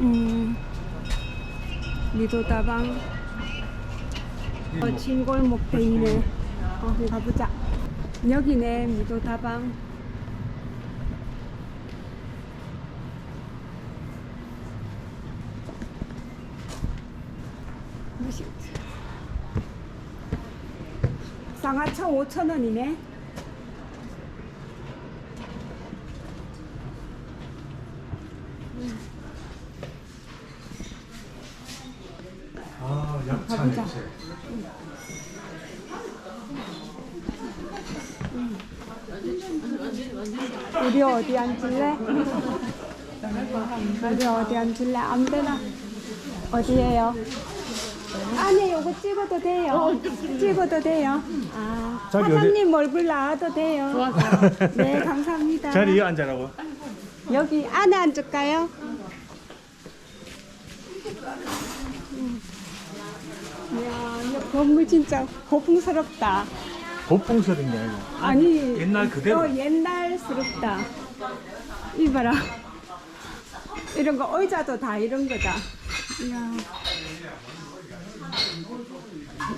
음, 미도다방 어, 진골목 돼 있네. 어, 가보자. 여기네 미도다방. 무시- 쌍화차 5,000원이네. 가보자. 냄새. 우리 어디 앉을래? 우리 어디 앉을래? 아무데나 어디에요? 안에 요거 찍어도 돼요. 찍어도 돼요. 아, 자기 어디- 사장님 얼굴 나와도 돼요. 네, 감사합니다. 자리에 앉아라고. 여기 안에 앉을까요? 음. 건물 진짜 고풍스럽다. 게 아니고. 아니 옛날 그대로. 어, 옛날스럽다. 이봐라. 이런 거 의자도 다 이런 거다. 이야.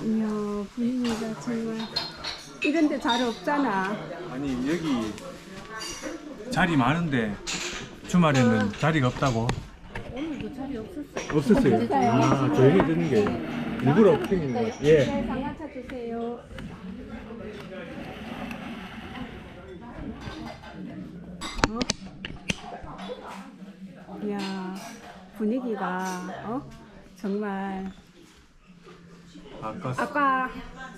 이야 분위기가 정말 이런 데 잘 없잖아. 아니 여기 자리 많은데 주말에는 자리가 없다고. 오늘도 자리 없었어요. 없었어요. 아, 저 얘기 듣는 게 일부러 핑인 거. 예. 네, 상하차 주세요. 어? 이야 분위기가 어 정말 아까 아까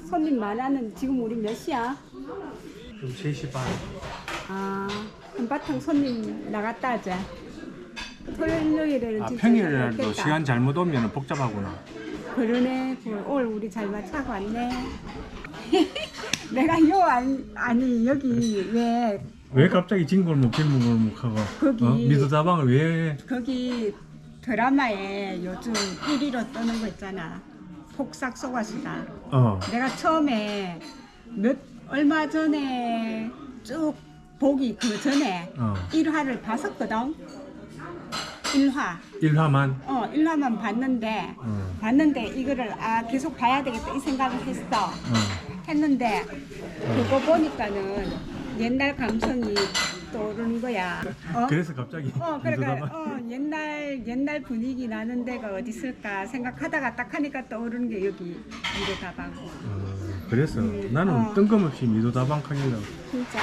손님 많았는 지금 우리 몇 시야? 좀 3시 반. 아 한바탕 손님 나갔다 하자. 토요일에는 아, 진짜 평일에도 잘했겠다. 시간 잘못 오면 복잡하구나. 그러네. 올 우리 잘 맞춰고 왔네. 내가 요 안, 아니 여기 왜 왜 갑자기 진골목 길목골목 하고 거기- 어? 미소다방을 왜 거기 드라마에 요즘 1위로 뜨는 거 있잖아. 폭삭 속았수다. 어. 내가 처음에 몇 얼마 전에 쭉 보기 그 전에 어. 1화를 봤었거든. 1화. 1화만 어, 1화만 봤는데 어. 봤는데 이거를 아 계속 봐야 되겠다 이 생각을 했어. 어. 했는데 그거 보니까는 옛날 감성이 떠오르는 거야. 어? 그래서 갑자기 어, 그러니까 어, 옛날 옛날 분위기 나는 데가 어디 있을까 생각하다가 딱 하니까 떠오르는 게 여기 미래다방. 어, 그래서 나는 어. 뜬금없이 미소다방 칸이라고 진짜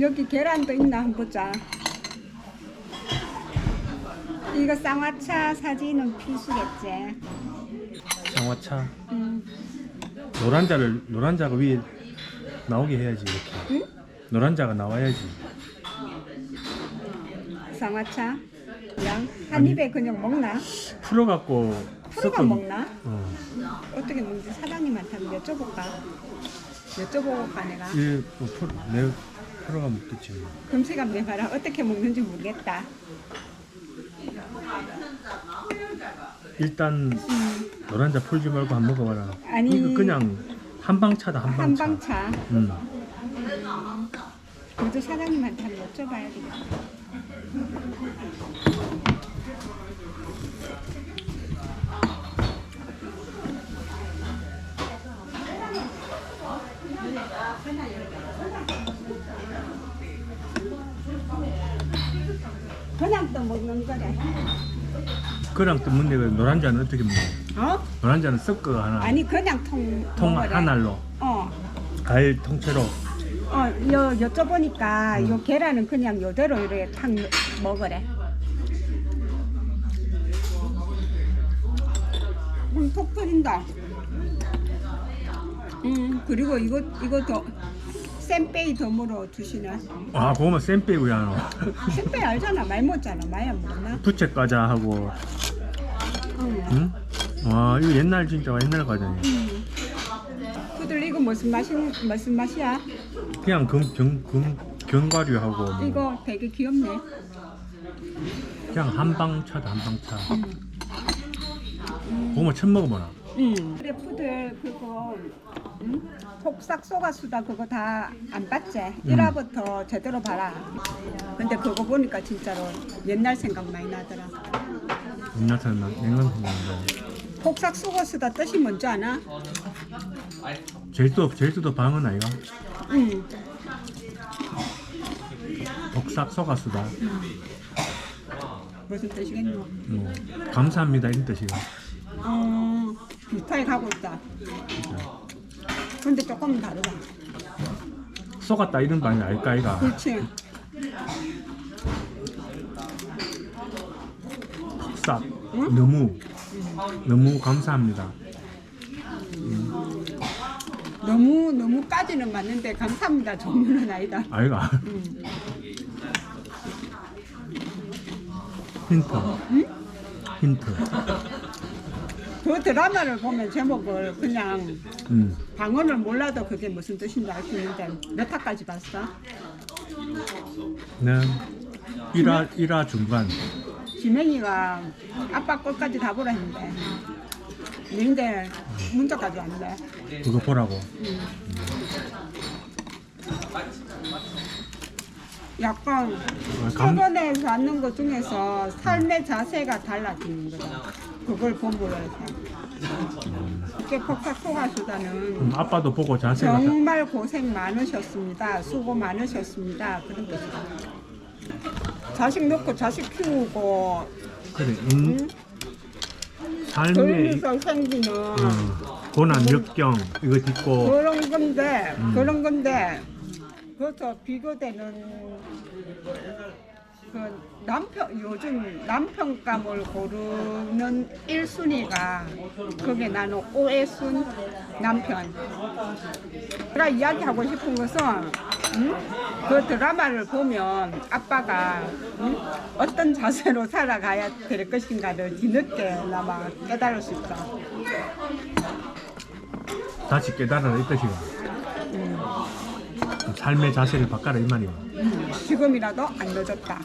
여기 계란도 있나 한번 보자. 이거 쌍화차 사진은 필수겠지. 장화차 음. 노란자를 노란자가 위에 나오게 해야지 이렇게 응? 노란자가 나와야지 쌍화차 그냥 한 아니. 입에 그냥 먹나? 풀어갖고 풀어가 섞어- 먹나? 어. 어떻게 먹는지 사장님한테 한번 여쭤볼까? 여쭤볼까 내가? 이 뭐, 풀, 내 풀어가 먹겠지 뭐. 금세감 내봐라 어떻게 먹는지 모르겠다. 일단 노란자 풀지 말고 한 먹어봐라 아니. 이거 그냥 한방차다 한방차 한방차. 음. 그래도 사장님한테 한번 여쭤봐야 되겠다. 그냥 또 먹는 거래. 그랑 또 문제가 노란자는 어떻게 먹어 어? 노란자는 섞어 하나 아니 그냥 통 통 먹으래. 하나로 어. 과일 통째로 어, 여, 여쭤보니까 요 계란은 그냥 요대로 이렇게 탁 먹으래. 음, 톡 터진다. 음, 그리고 이거, 이거 더, 쌤빼이 덤으로 주시네. 아 그거만 센 빼고야 너 쌤빼이 알잖아. 많이 먹잖아. 많이 안 먹나? 부채 과자 하고 응. 응? 와 이거 옛날 진짜 옛날 과자네 그들 이거 무슨 맛이, 무슨 맛이야? 그냥 금, 경, 금, 견과류하고 뭐 이거 되게 귀엽네. 그냥 한방차다 한방차 그거만 처음 먹어보나 응. 그래 푸들 그거 응? 폭삭 속았수다 그거 다 안 봤지? 1화부터 제대로 봐라. 근데 그거 보니까 진짜로 옛날 생각 많이 나더라. 옛날 사람 냉면 생각난다. 폭삭 속았수다 뜻이 뭔지 아나? 제주도 제주도 방언 아이가? 응. 복삭 속았수다. 무슨 뜻이겠노? 뭐 감사합니다 이런 뜻이가. 어, 비슷하게 가고 있다. 근데 조금 다르다. 속았다 이런 말이 알까 아이가? 그렇지. 복삭 너무 너무 감사합니다. 너무 너무 까지는 맞는데 감사합니다. 정문은 아니다. 아이가 응. 힌트 힌트. 그 드라마를 보면 제목을 그냥 음. 방언을 몰라도 그게 무슨 뜻인지 알 수 있는데 몇 화까지 봤어? 는 1화 1화 중간 지명이가 아빠 것까지 다 보라 했는데 근데 문자까지 왔네. 그거 보라고. 약간 아, 감- 최근에 받는 것 중에서 삶의 자세가 달라지는 거다. 그걸 본보로 해서. 이렇게 폭삭 속아수다는 그럼 아빠도 보고 자세가 다- 정말 고생 많으셨습니다. 수고 많으셨습니다. 그런 뜻이다. 자식 넣고 자식 키우고. 그래 인, 삶의 그러면서 생기는. 어, 고난 역경 이거 딛고. 그런 건데 음. 그런 건데 그것도 비교되는 그 남편 요즘 남편감을 고르는 1순위가 그게 나는 오해순 남편. 제가 이야기하고 싶은 것은 음? 그 드라마를 보면 아빠가 음? 어떤 자세로 살아가야 될 것인가를 뒤늦게나마 깨달을 수 있다. 다시 깨달아라 이 뜻이가 삶의 자세를 바꿔라 이 말이야 음, 지금이라도 안 늦었다.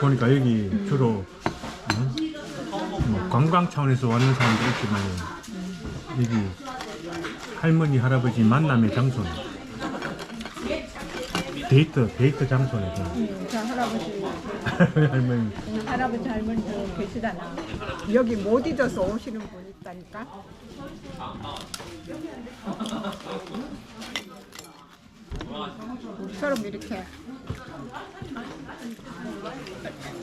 보니까 여기 주로 음, 뭐 관광 차원에서 오는 사람도 있지만 여기 할머니 할아버지 만남의 장소네 데이트 데이트 장소네 음, 저 할아버지 할머니 할아버지 할머니도 계시잖아. 여기 못 잊어서 오시는 분 있다니까. 처럼 이렇게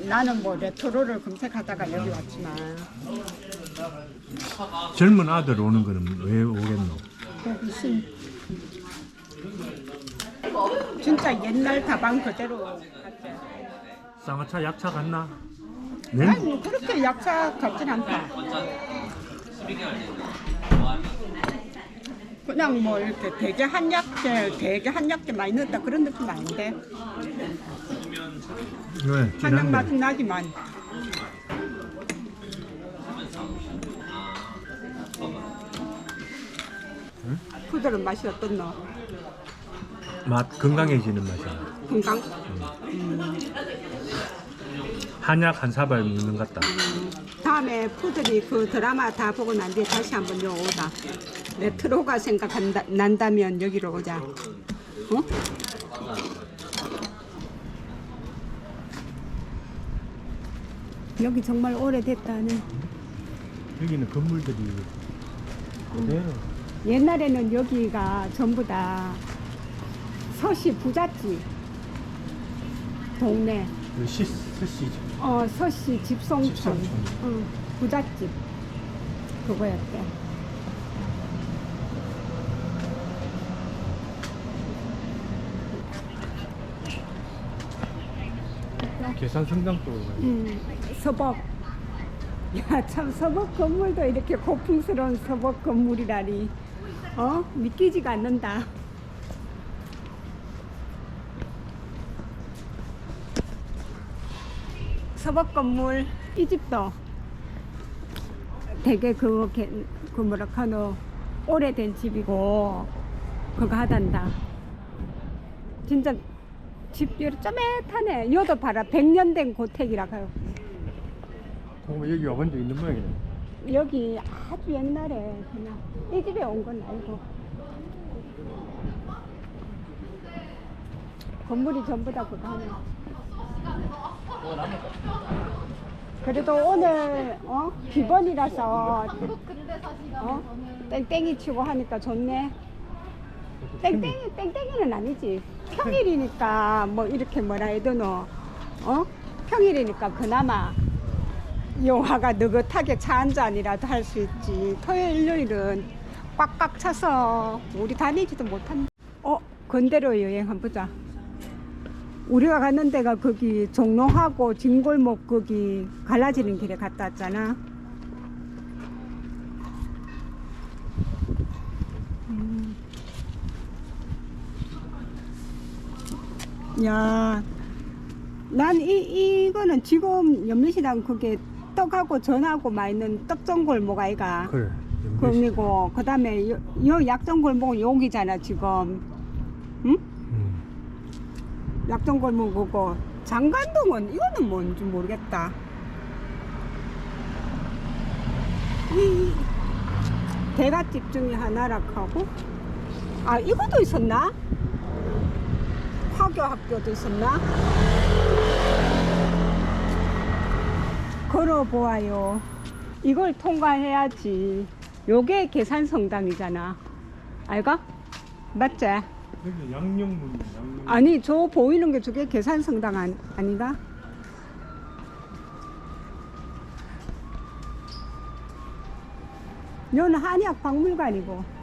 나는 뭐 레트로를 검색하다가 여기 왔지만 젊은 아들 오는 거는 왜 오겠노? 호기심 진짜 옛날 다방 그대로. 쌍화차 약차 같나? 네? 아니 뭐 그렇게 약차 같진 않다. 그냥 뭐 이렇게 되게 한약재, 되게 한약재 많이 넣었다 그런 느낌 아닌데 왜? 한약 진한데 맛은 나지만 푸들은 맛이 어떻노? 맛 건강해지는 맛이야 건강? 한약 한 사발 먹는 것 같다 다음에 푸들이 그 드라마 다 보고 난 뒤에 다시 한번 요 오자. 레트로가 생각난다면 여기로 오자. 어? 여기 정말 오래됐다는. 여기는 건물들이 그대로 옛날에는 여기가 전부 다 서씨 부잣집 동네. 그 시, 스시죠 어 서씨 집성촌. 집성촌. 응, 부잣집 그거였대. 계산 성당도 음, 서복. 야, 참 서복 건물도 이렇게 고풍스러운 서복 건물이라니. 어? 믿기지가 않는다. 서복 건물 이 집도 되게 그, 게- 그 뭐라 카노 오래된 집이고 그거 하단다. 진짜 집 여기 쪼매타네. 여도 봐라. 100년 된 고택이라 가요. 그럼 여기 와본 적 있는 모양이네. 여기 아주 옛날에 그냥 이 집에 온 건 아니고 건물이 전부 다 그거 하네. 그래도 오늘 어 비번이라서 어 땡땡이 치고 하니까 좋네. 땡땡이 땡땡이는 아니지. 평일이니까 뭐 이렇게 뭐라 해야 되노? 어 평일이니까 그나마 영화가 느긋하게 차 한 잔이라도 할 수 있지. 토요일, 일요일은 꽉꽉 차서 우리 다니지도 못한다. 어, 건대로 여행 한번 보자. 우리가 갔는 데가 거기 종로하고 진골목 거기 갈라지는 길에 갔다 왔잖아. 음. 야, 난 이, 이거는 지금 연민시장 그게 떡하고 전하고 맛있는 떡전골목 아이가 그래. 그이고 그 다음에 요, 요 약전골목은 여기잖아 지금 응? 음. 약전골목이고 장간동은 이거는 뭔지 모르겠다 이 대갓집 중에 하나라 하고 아 이것도 있었나? 화교 학교도 있었나? 걸어 보아요. 이걸 통과해야지. 요게 계산성당이잖아. 알가? 맞지? 양념문, 양념. 아니, 저 보이는 게 저게 계산성당 아니, 아닌가? 여는 한약 박물관이고.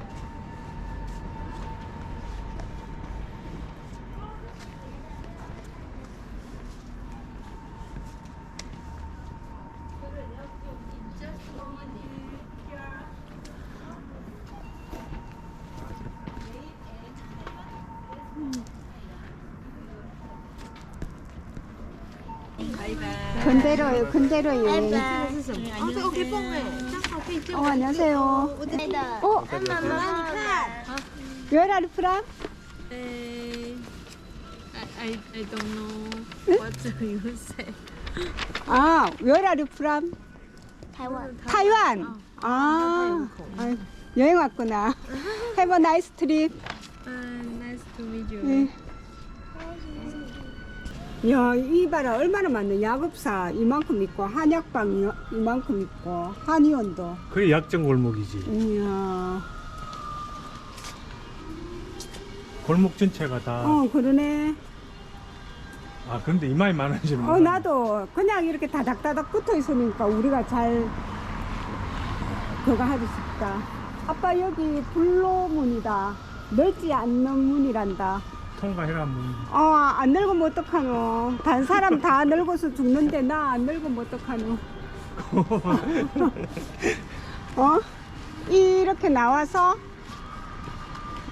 근데로요, 근데로요. 아, 이거 개뽕해. 어, 안녕하세요. 어, Where are you from? I, I don't know what you say. 아, where are you from? 타이완. 타이완. 아, 아, 여행 왔구나. Have a nice trip. Uh, nice to meet you. 네. 야, 이 봐라 얼마나 많네. 야급사 이만큼 있고 한약방 이- 이만큼 있고 한의원도. 그게 약정 골목이지. 이야, 골목 전체가 다. 어 그러네. 아, 근데 이마에 많아지는 어 나도 그냥 이렇게 다닥다닥 붙어 있으니까 우리가 잘 그거 하고 싶다. 아빠 여기 불로문이다. 넓지 않는 문이란다. 통과해라 문. 어, 안 늙으면 어떡하노. 다른 사람 다 늙어서 죽는데 나 안 늙으면 어떡하노. 어? 이렇게 나와서,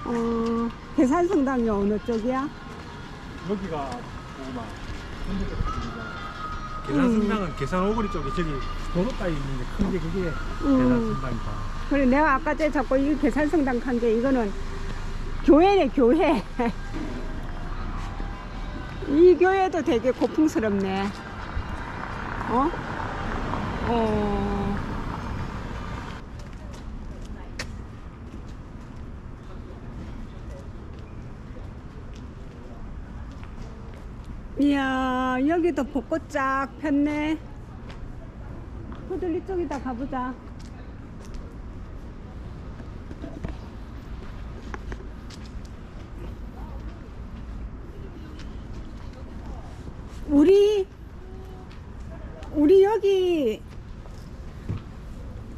어, 계산성당이 어느 쪽이야? 여기가 고구마. 현대적 계산성당은 계산 오거리 쪽에 저기 도로 따위 있는데 큰게 그게 음. 계산성당이다. 그래, 내가 아까 전에 자꾸 이 계산성당 간 게 이거는 교회네, 교회. 이 교회도 되게 고풍스럽네. 어? 어. 이야, 여기도 벚꽃 쫙 폈네. 호들리 쪽이다 가보자. 우리 우리 여기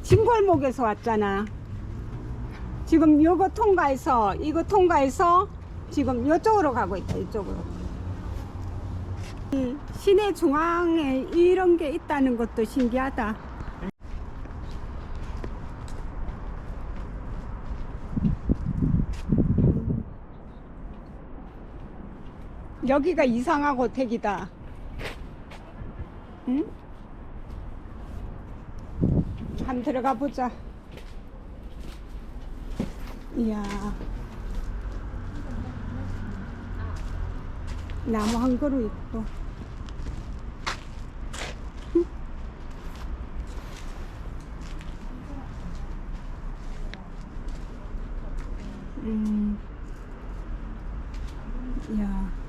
진골목에서 왔잖아. 지금 요거 통과해서 이거 통과해서 지금 이쪽으로 가고 있다. 이쪽으로. 이 시내 중앙에 이런 게 있다는 것도 신기하다. 여기가 이상하고 택이다. 응? 한번 들어가 보자. 이야. 나무 한 그루 있고. 응? 이야.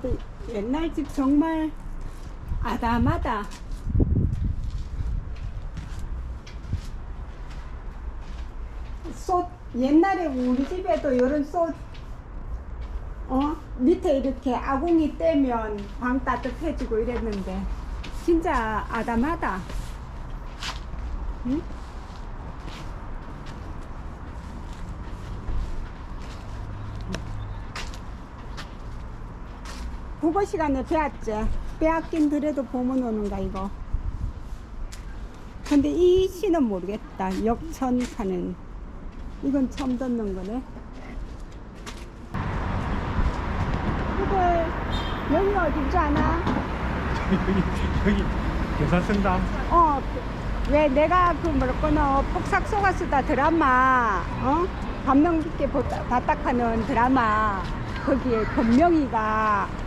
근데 옛날 집 정말 아담하다. 솥 옛날에 우리 집에도 이런 솥 어? 밑에 이렇게 아궁이 떼면 방 따뜻해지고 이랬는데 진짜 아담하다. 국어 시간에 배웠지. 빼앗긴 들에도 보면 오는가 이거. 근데 이 시는 모르겠다. 역천 사는 이건 처음 듣는 거네. 그걸 여기가 어딘 줄 아나? 여기 여기 계산성당 어, 왜 내가 그 뭐랄까나 폭삭 속았수다 드라마, 어? 감명 깊게 봤다하는 드라마 거기에 권명희가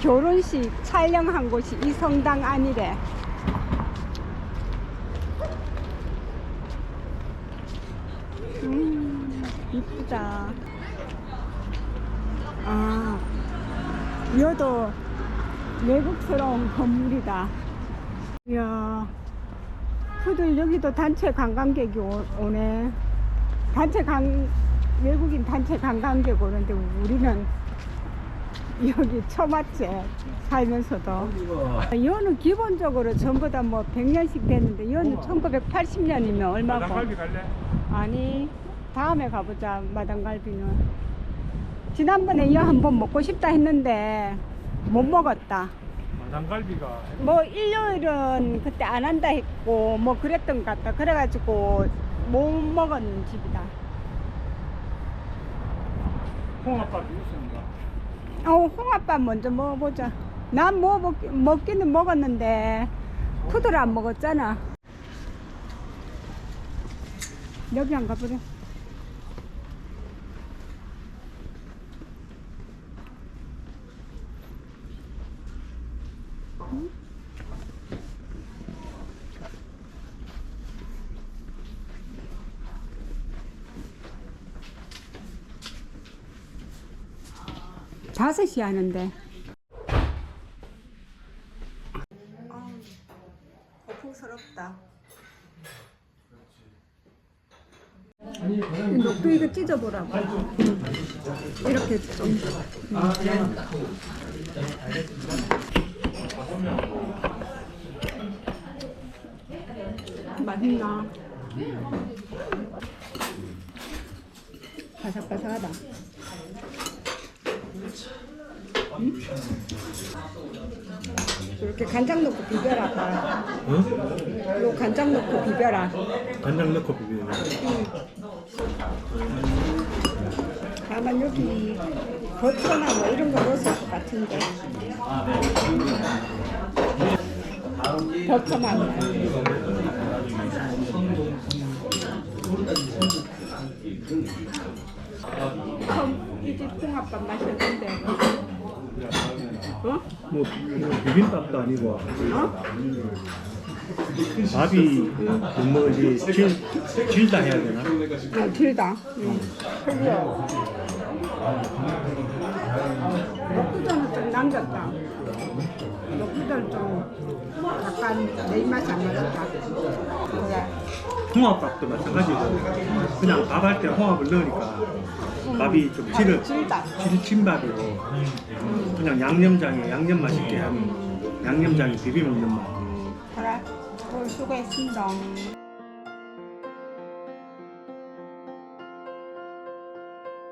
결혼식 촬영한 곳이 이 성당 아니래. 음, 이쁘다. 아, 이것도 외국스러운 건물이다. 이야, 그들 여기도 단체 관광객이 오, 오네. 단체 관, 외국인 단체 관광객 오는데 우리는 여기 왔지, 살면서도. 이거는 기본적으로 전부 다 뭐 100년씩 됐는데, 이거는 1980년이면 얼마고? 마당갈비 갈래? 아니, 다음에 가보자, 마당갈비는. 지난번에 이거 한번 먹고 싶다 했는데, 못 먹었다. 마당갈비가 뭐 일요일은 그때 안 한다 했고 뭐 그랬던 것 같다 그래가지고 못 먹은 집이다 홍합밥이 있습니다. 어, 홍합밥 먼저 먹어보자. 난 뭐 먹기는 먹었는데 푸들 안 먹었잖아. 여기 안 가보래. 5시 하는데. 아우, 고풍스럽다. 녹두 이거 찢어보라고. 이렇게 좀. 음. 맛있나? 바삭바삭하다. 이렇게 간장 넣고 비벼라 봐. 응? 요 간장 넣고 비벼라 간장 넣고 거. 다만 여기 버터나 뭐 이런 거 넣었을 것 같은데 버터만 처음 이집 마셨는데 어? 뭐, 뭐 비빔밥도 아니고 어? 밥이 그 뭐지 질 질다 해야 되나? 아, 길다. 응. 그리고 녹두전은 좀 남겼다. 녹두전은 좀 약간 내 입맛이 안 맞았다. 그래. 홍합밥도 마찬가지고 그냥 밥 할 때 홍합을 넣으니까 밥이 좀 질을 질다. 질 진밥이고 그냥 양념장에 양념 맛있게 하는 양념장에 비벼 먹는 맛. 그래. 오늘 수고했습니다.